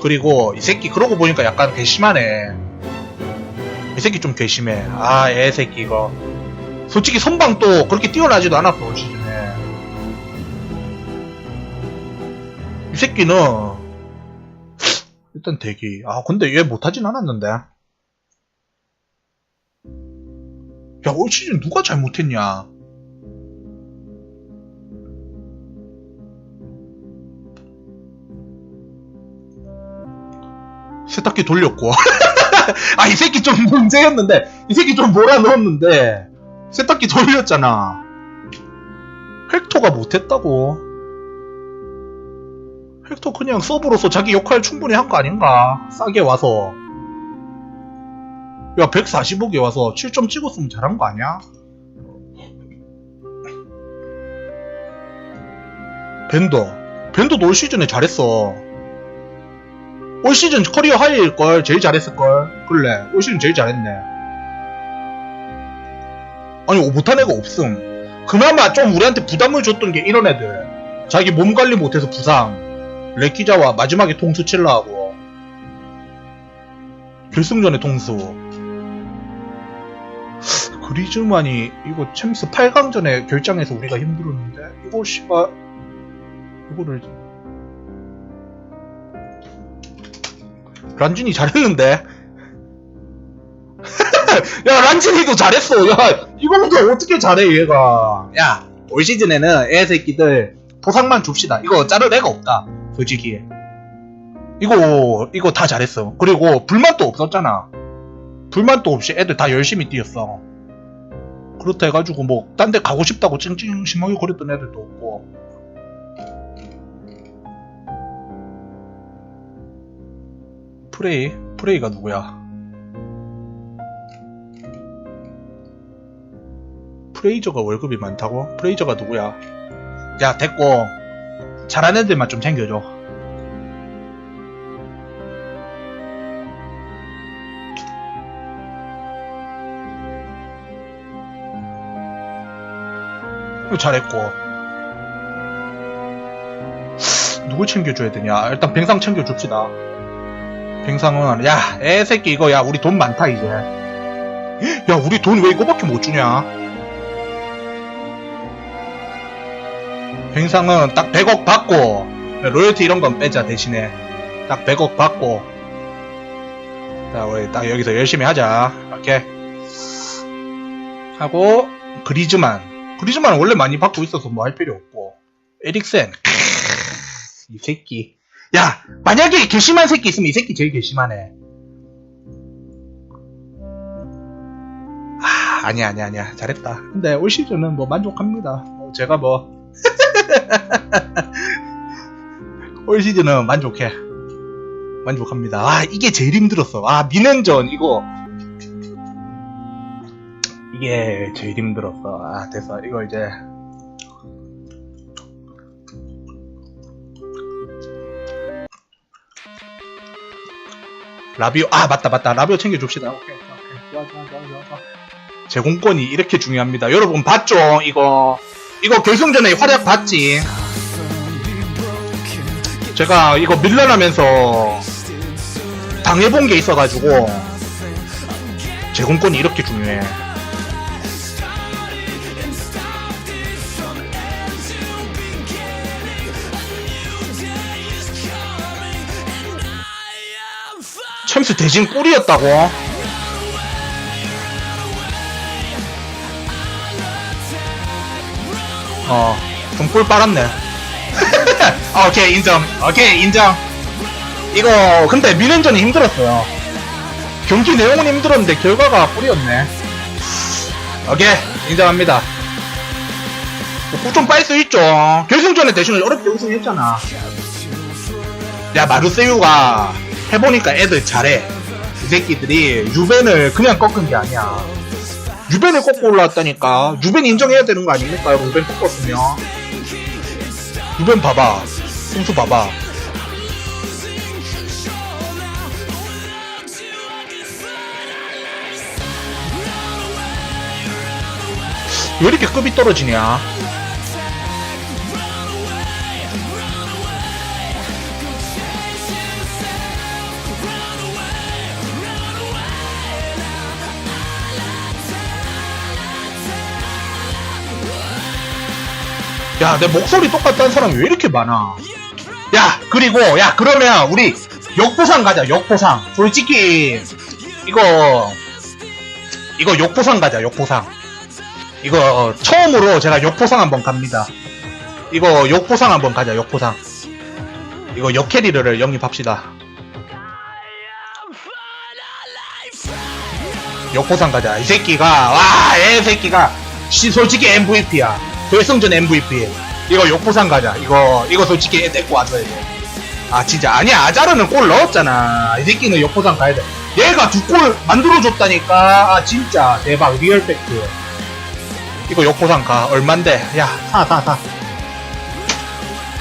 그리고 이 새끼 그러고 보니까 약간 괘씸하네. 이 새끼 좀 괘씸해. 아, 애 새끼 이거. 솔직히 선방도 그렇게 뛰어나지도 않았어 올 시즌에. 이 새끼는 일단 대기. 아 근데 얘 못하진 않았는데. 야 올 시즌 누가 잘못했냐? 세탁기 돌렸고. 아, 이 새끼 좀 문제였는데, 이 새끼 좀 몰아넣었는데, 세탁기 돌렸잖아. 헥토가 못했다고. 헥토 그냥 서브로서 자기 역할 충분히 한 거 아닌가? 싸게 와서. 야, 145개 와서 7점 찍었으면 잘한 거 아니야? 밴더. 밴더도 올 시즌에 잘했어. 올 시즌 커리어 하이일걸. 제일 잘했을걸. 그래. 올 시즌 제일 잘했네. 아니, 어, 못한 애가 없음. 그나마 좀 우리한테 부담을 줬던 게 이런 애들. 자기 몸 관리 못해서 부상. 레키자와 마지막에 통수 칠라 하고. 결승전에 통수. 그리즈만이 이거 챔스 8강전에 결장해서 우리가 힘들었는데 이거 씨발 이거를 란진이 잘했는데. 야 란진이도 잘했어. 야 이거부터 어떻게 잘해 얘가. 야 올 시즌에는 애 새끼들 보상만 줍시다. 이거 자를 애가 없다 솔직히. 이거 이거 다 잘했어. 그리고 불만도 없었잖아. 불만도 없이 애들 다 열심히 뛰었어. 그렇다 해가지고 뭐 딴 데 가고 싶다고 찡찡 심하게 거렸던 애들도 없고 프레이 프레이가 누구야? 프레이저가 월급이 많다고? 프레이저가 누구야? 야 됐고. 잘하는 애들만 좀 챙겨줘. 이거 잘했고. 누굴 챙겨줘야 되냐? 일단 뱅상 챙겨줍시다 뱅상은 야 애새끼 이거 야 우리 돈 많다 이제. 야 우리 돈 왜 이거밖에 못 주냐? 뱅상은 딱 100억 받고 로열티 이런 건 빼자 대신에. 딱 100억 받고. 자 우리 딱 여기서 열심히 하자. 오케이. 하고 그리즈만. 그리즈만 원래 많이 받고 있어서 뭐 할 필요 없고. 에릭센. 이 새끼 야 만약에 괘씸한 새끼 있으면 이 새끼 제일 괘씸하네. 아 아니야 아니야 아니야. 잘했다. 근데 올 시즌은 뭐 만족합니다. 뭐 제가 뭐. 올 시즌은 만족해. 만족합니다. 아 이게 제일 힘들었어. 아 미넨전 이거. 이게 제일 힘들었어. 아, 됐어. 이거 이제. 라비오, 아, 맞다, 맞다. 라비오 챙겨줍시다. 오케이, 오케이. 좋아, 좋아, 좋아, 좋아, 좋아. 제공권이 이렇게 중요합니다. 여러분, 봤죠? 이거. 이거 결승전에 활약 봤지? 제가 이거 밀려나면서 당해본 게 있어가지고, 제공권이 이렇게 중요해. 챔스 대진 꿀이었다고. 어, 좀 꿀 빨았네. 오케이, 인정. 오케이, 인정. 이거, 근데 미련전이 힘들었어요. 경기 내용은 힘들었는데 결과가 꿀이었네. 오케이, 인정합니다. 꿀좀 빨 수 있죠. 결승전에 대신에 어렵게 우승했잖아. 야, 마르세유가 해보니까 애들 잘해. 이 새끼들이 유벤을 그냥 꺾은 게 아니야. 유벤을 꺾고 올라왔다니까. 유벤 인정해야 되는 거 아닙니까? 유벤 꺾었으면. 유벤 봐봐. 승수 봐봐. 왜 이렇게 급이 떨어지냐? 야, 내 목소리 똑같다는 사람이 왜 이렇게 많아? 야, 그리고, 야, 그러면 우리 욕보상 가자, 욕보상. 솔직히, 이거, 이거 욕보상 가자, 욕보상. 이거, 처음으로 제가 욕보상 한번 갑니다. 이거 욕보상 한번 가자, 욕보상. 이거 역캐리를 영입합시다. 역보상 가자. 이 새끼가, 와, 이 새끼가, 시, 솔직히 MVP야. 결승전 MVP. 이거 욕보상 가자. 이거, 이거 솔직히 애 데리고 왔어야 돼. 아, 진짜. 아니야. 아자르는 골 넣었잖아. 이 새끼는 욕보상 가야 돼. 얘가 두 골 만들어줬다니까. 아, 진짜. 대박. 리얼 팩트. 이거 욕보상 가. 얼만데? 야, 사, 사, 사.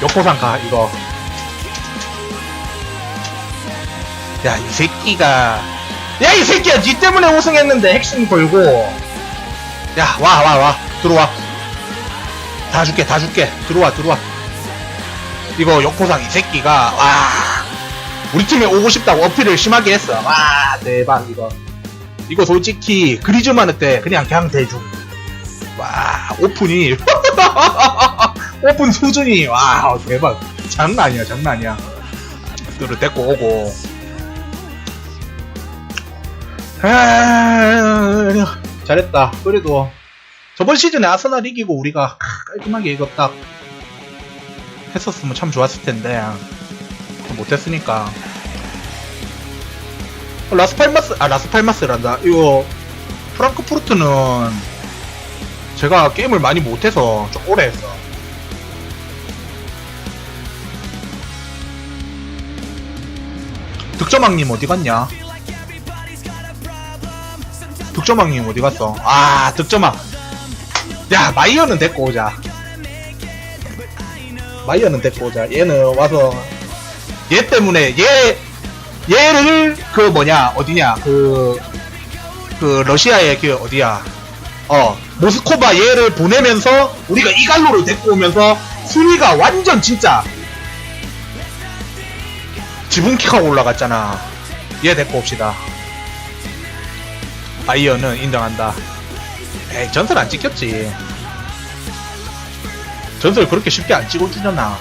욕보상 가, 이거. 야, 이 새끼가. 야, 이 새끼야! 니 때문에 우승했는데 핵심 걸고. 야, 와, 와, 와. 들어와. 다 줄게, 다 줄게. 들어와, 들어와. 이거 역포상 이 새끼가, 와. 우리 팀에 오고 싶다고 어필을 심하게 했어. 와, 대박, 이거. 이거 솔직히, 그리즈만 때 그냥 그냥 대중. 와, 오픈이. 오픈 수준이, 와, 대박. 장난 아니야, 장난 아니야. 들을 데리고 오고. 아, 잘했다. 그래도 저번 시즌에 아스날 이기고 우리가 깔끔하게 딱 했었으면 참 좋았을 텐데 못했으니까. 라스팔마스 아 라스팔마스란다. 이거 프랑크푸르트는 제가 게임을 많이 못해서 좀 오래 했어. 득점왕님 어디 갔냐? 득점왕님 어디 갔어? 아, 득점왕. 야, 마이어는 데리고 오자. 마이어는 데리고 오자. 얘는 와서, 얘 때문에, 얘, 얘를, 그 뭐냐, 어디냐, 그, 그, 러시아의 그, 어디야. 어, 모스코바 얘를 보내면서, 우리가 이갈로를 데리고 오면서, 순위가 완전 진짜, 지붕키가 올라갔잖아. 얘 데리고 옵시다. 바이어는 인정한다. 에이, 전설 안 찍혔지. 전설 그렇게 쉽게 안 찍어주잖아.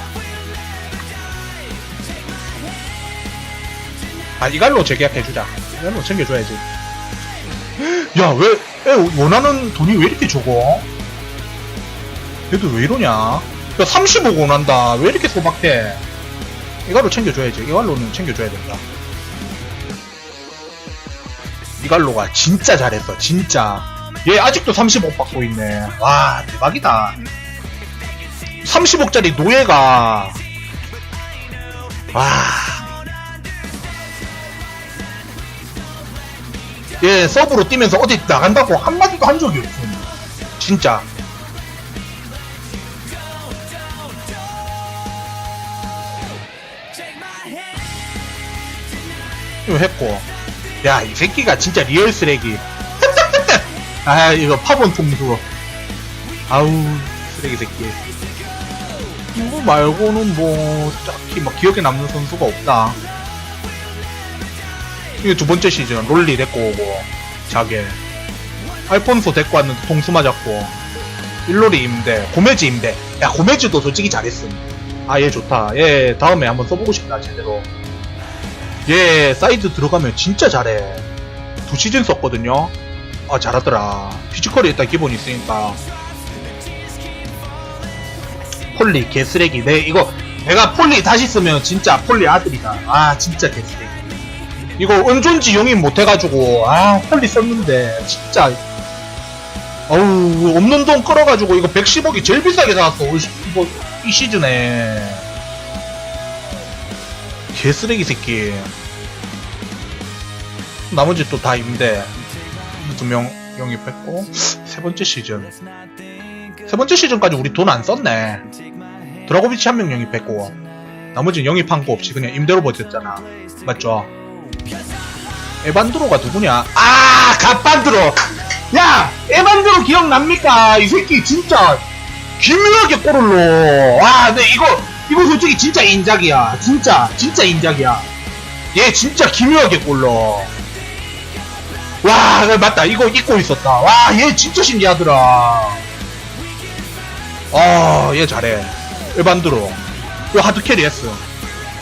아, 이갈로 재계약해주자. 이갈로 챙겨줘야지. 야, 왜, 애 원하는 돈이 왜 이렇게 적어? 얘들 왜 이러냐? 야, 30억 원한다. 왜 이렇게 소박해? 이갈로 챙겨줘야지. 이갈로는 챙겨줘야 된다. 이갈로가 진짜 잘했어 진짜 얘 아직도 30억 받고 있네. 와 대박이다. 30억짜리 노예가. 와 얘 서브로 뛰면서 어디 나간다고 한마디도 한 적이 없음. 진짜. 했고. 야, 이 새끼가 진짜 리얼 쓰레기. 아, 이거 파본 통수. 아우, 쓰레기 새끼. 이거 말고는 뭐, 딱히 막 기억에 남는 선수가 없다. 이게 두 번째 시즌, 롤리 데리고 오고, 자게. 알폰소 데리고 왔는데 통수 맞았고, 일로리 임대, 고메지 임대. 야, 고메지도 솔직히 잘했음. 아, 얘 좋다. 얘 다음에 한번 써보고 싶다, 제대로. 얘 사이드 들어가면 진짜 잘해. 두 시즌 썼거든요. 아 잘하더라. 피지컬이 일단 기본이 있으니까. 폴리 개쓰레기. 내 이거 내가 폴리 다시 쓰면 진짜 폴리 아들이다. 아 진짜 개쓰레기. 이거 은존지 용인 못해가지고 아 폴리 썼는데 진짜 어우 없는 돈 끌어가지고 이거 110억이 제일 비싸게 나왔어 이거 이 시즌에 개쓰레기 새끼. 나머지 또 다 임대. 두 명 영입했고, 세 번째 시즌. 세 번째 시즌까지 우리 돈 안 썼네. 드라고비치 한 명 영입했고, 나머지는 영입한 거 없이 그냥 임대로 버텼잖아. 맞죠? 에반드로가 누구냐? 아! 갓반드로! 야! 에반드로 기억납니까? 이 새끼 진짜 기묘하게 골을 넣어. 와, 근데 이거 이거 솔직히 진짜 인작이야. 진짜, 진짜 인작이야. 얘 진짜 기묘하게 꼴러. 와, 맞다. 이거 잊고 있었다. 와, 얘 진짜 신기하더라. 아, 얘 잘해. 일반드로. 이거 하드캐리 했어.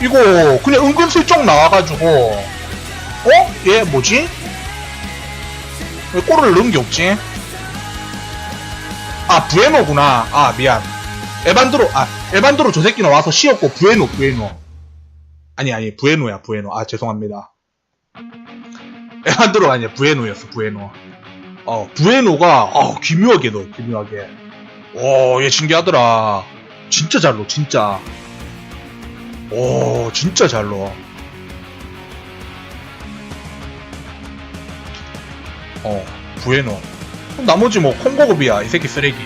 이거 그냥 은근슬쩍 나와가지고 어? 얘 뭐지? 왜 골을 넣은 게 없지? 아 부에노구나 아 미안 에반드로 아 에반드로 저 새끼는 와서 쉬었고 부에노 부에노 아니 아니 부에노야 부에노 아 죄송합니다 에반드로 아니야 부에노였어 부에노. 어 부에노가 어 기묘하게 넣어 기묘하게. 오얘 신기하더라. 진짜 잘 넣어 진짜. 오 진짜 잘 넣어 어 부에노. 나머지 뭐 콩고급이야 이 새끼 쓰레기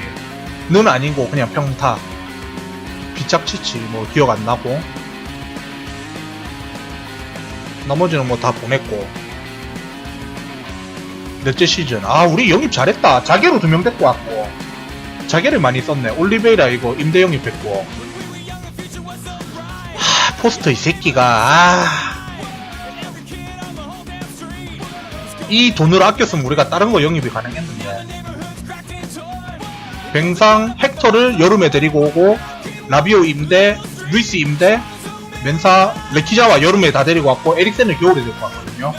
는 아니고 그냥 평타. 비짝치치 뭐 기억 안 나고. 나머지는 뭐 다 보냈고 넷째 시즌. 아 우리 영입 잘했다. 자개로 두 명 데리고 왔고. 자개를 많이 썼네. 올리베이라 이거 임대 영입했고. 하 포스터 이 새끼가 아. 이 돈을 아꼈으면 우리가 다른 거 영입이 가능했는데. 뱅상 헥터를 여름에 데리고 오고 라비오 임대 루이스 임대 멘사 레키자와 여름에 다 데리고 왔고 에릭센을 겨울에 데리고 왔거든요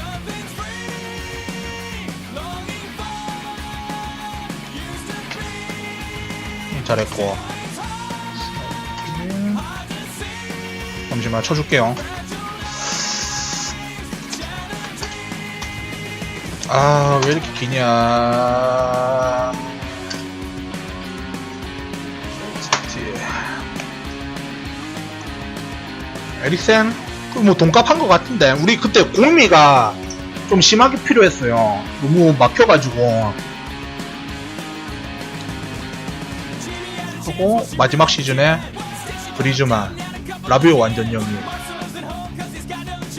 잘했고 음, 잠시만 쳐줄게요 아, 왜 이렇게 기냐. 에릭센? 그뭐 돈값 한 것 같은데. 우리 그때 공미가 좀 심하게 필요했어요. 너무 막혀가지고. 하고, 마지막 시즌에 브리즈만, 라비오 완전 영입.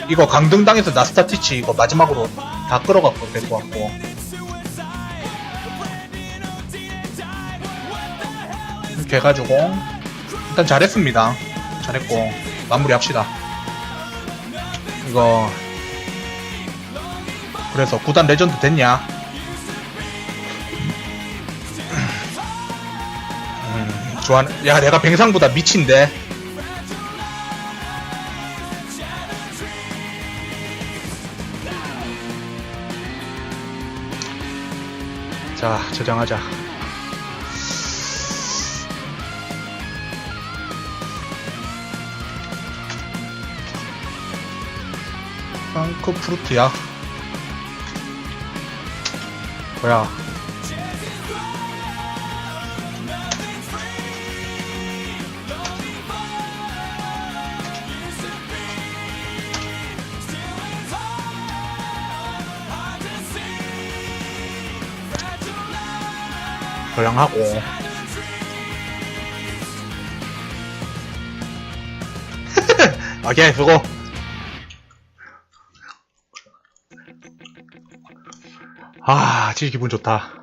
이거 강등 당해서 나스타티치 이거 마지막으로 다 끌어갖고 될 것 같고. 이렇게 해가지고 일단 잘했습니다. 잘했고 마무리합시다. 이거 그래서 구단 레전드 됐냐 좋아 야 내가 뱅상보다 미친데 자, 저장하자. 프랑크푸르트야. 뭐야? 저장하고. 오케이, 수고. 아, 진짜 기분 좋다.